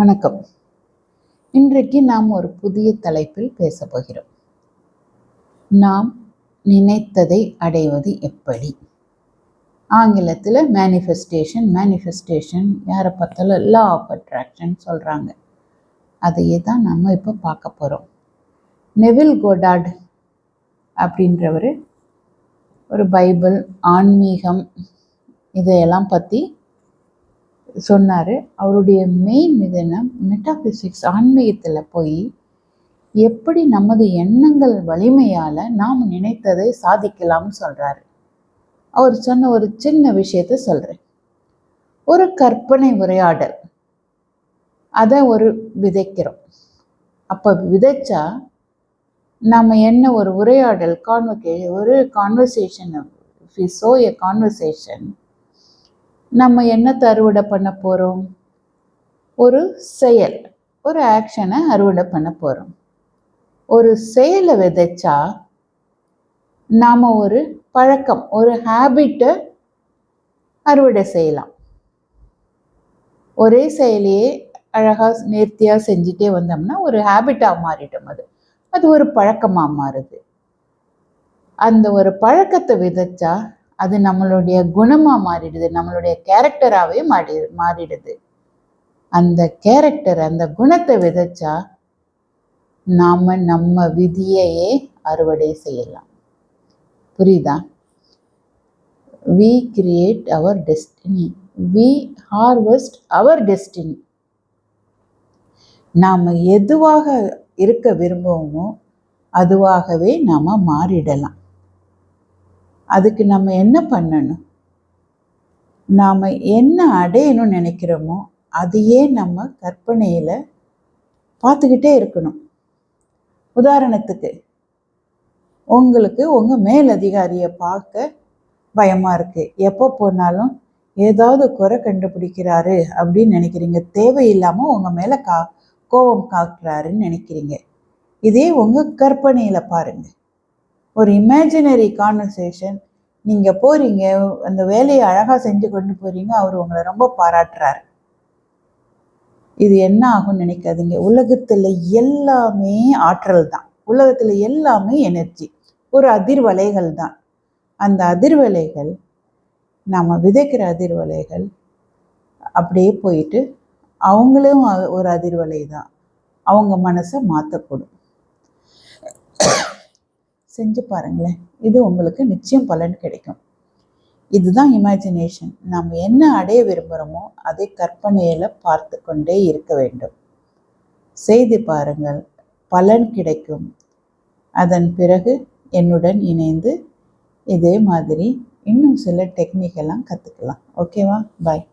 வணக்கம். இன்றைக்கு நாம் ஒரு புதிய தலைப்பில் பேசப் போகிறோம் நாம் நினைத்ததை அடைவது எப்படி? ஆங்கிலத்தில் மேனிஃபெஸ்டேஷன் மேனிஃபெஸ்டேஷன் யாரை பார்த்தாலும் லா ஆஃப் அட்ராக்ஷன் சொல்கிறாங்க அதையே தான் நம்ம இப்போ பார்க்க போகிறோம் நெவில் கோடாட் அப்படின்றவர் ஒரு பைபிள் ஆன்மீகம் இதையெல்லாம் பற்றி சொன்னார் அவருடைய மெயின் இது என்ன ஆன்மீகத்தில் போய் எப்படி நமது எண்ணங்கள் வலிமையால் நாம் நினைத்ததை சாதிக்கலாம்னு சொல்கிறாரு அவர் சொன்ன ஒரு சின்ன விஷயத்த சொல்கிறேன் ஒரு கற்பனை உரையாடல். அதை ஒரு விதைக்கிறோம். அப்போ விதைச்சா நம்ம என்ன ஒரு உரையாடல் கான்வகே ஒரு கான்வர்சேஷன் ஸோ எ கான்வர்சேஷன் நம்ம என்னத்தை அறுவடை பண்ண போகிறோம் ஒரு செயல் ஒரு ஆக்ஷனை அறுவடை பண்ண போகிறோம் ஒரு செயலை விதைச்சா நாம் ஒரு பழக்கம் ஒரு ஹேபிட்டை அறுவடை செய்யலாம். ஒரே செயலையே அழகாக நேர்த்தியாக செஞ்சுட்டே வந்தோம்னா ஒரு ஹேபிட்டாக மாறிட்டோம் அது. அது ஒரு பழக்கமாக மாறுது. அந்த ஒரு பழக்கத்தை விதைச்சா அது நம்மளுடைய குணமாக மாறிடுது நம்மளுடைய கேரக்டராகவே மாறி மாறிடுது. அந்த கேரக்டர் அந்த குணத்தை விதைச்சா நாம் நம்ம விதியையே அறுவடை செய்யலாம். புரியுதா? We create our destiny we harvest our destiny நாம் எதுவாக இருக்க விரும்புவோமோ அதுவாகவே நாம் மாறிடலாம். அதுக்கு நம்ம என்ன பண்ணணும்? நாம் என்ன அடையணும்னு நினைக்கிறோமோ அதையே நம்ம கற்பனையில் பார்த்துக்கிட்டே இருக்கணும். உதாரணத்துக்கு உங்களுக்கு உங்கள் மேலதிகாரியை பார்க்க பயமாக இருக்குது எப்போ போனாலும் ஏதாவது குறை கண்டுபிடிக்கிறாரு அப்படின்னு நினைக்கிறீங்க. தேவையில்லாமல் உங்கள் மேலே கா கோபம் காட்டுறாருன்னு நினைக்கிறீங்க. இதே உங்கள் கற்பனையில் பாருங்கள் ஒரு இமேஜினரி கான்வர்சேஷன் நீங்கள் போகிறீங்க அந்த வேலையை அழகாக செஞ்சு கொண்டு போகிறீங்க அவர் உங்களை ரொம்ப பாராட்டுறாரு. இது என்ன ஆகும்னு நினைக்காதீங்க. உலகத்தில் எல்லாமே ஆற்றல் தான். உலகத்தில் எல்லாமே எனர்ஜி ஒரு அதிர்வலைகள் தான். அந்த அதிர்வலைகள் நாம் விதைக்கிற அதிர்வலைகள் அப்படியே போயிட்டு அவங்களும் ஒரு அதிர்வலை தான். அவங்க மனசை மாற்றக்கூடும் செஞ்சு பாருங்களேன். இது உங்களுக்கு நிச்சயம் பலன் கிடைக்கும். இதுதான் இமேஜினேஷன் நாம் என்ன அடைய விரும்புகிறோமோ அதை கற்பனையில் பார்த்து கொண்டே இருக்க வேண்டும். செய்து பாருங்கள். பலன் கிடைக்கும். அதன் பிறகு என்னுடன் இணைந்து இதே மாதிரி இன்னும் சில டெக்னிக்கெல்லாம் கற்றுக்கலாம் ஓகேவா பாய்